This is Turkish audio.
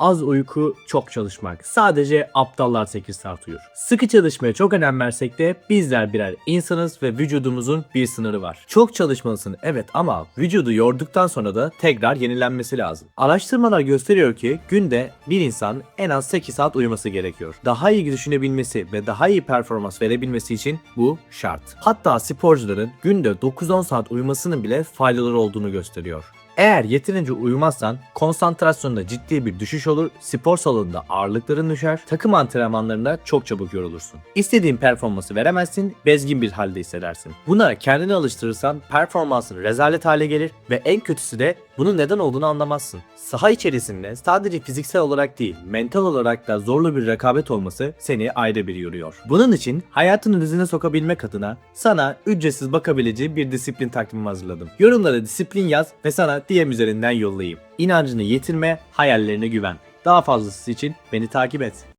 az uyku, çok çalışmak. Sadece aptallar 8 saat uyur. Sıkı çalışmaya çok önem versek de bizler birer insanız ve vücudumuzun bir sınırı var. Çok çalışmalısın evet ama vücudu yorduktan sonra da tekrar yenilenmesi lazım. Araştırmalar gösteriyor ki günde bir insan en az 8 saat uyuması gerekiyor. Daha iyi düşünebilmesi ve daha iyi performans verebilmesi için bu şart. Hatta sporcuların günde 9-10 saat uyumasının bile faydaları olduğunu gösteriyor. Eğer yeterince uyumazsan konsantrasyonda ciddi bir düşüş olur, spor salonunda ağırlıkların düşer, takım antrenmanlarında çok çabuk yorulursun. İstediğin performansı veremezsin, bezgin bir halde hissedersin. Buna kendini alıştırırsan performansın rezalet hale gelir ve en kötüsü de bunun neden olduğunu anlamazsın. Saha içerisinde sadece fiziksel olarak değil, mental olarak da zorlu bir rekabet olması seni ayrı bir yoruyor. Bunun için hayatını düzene sokabilmek adına sana ücretsiz bakabileceği bir disiplin takvimi hazırladım. Yorumlara disiplin yaz ve sana DM üzerinden yollayayım. İnancını yitirme, hayallerine güven. Daha fazlası için beni takip et.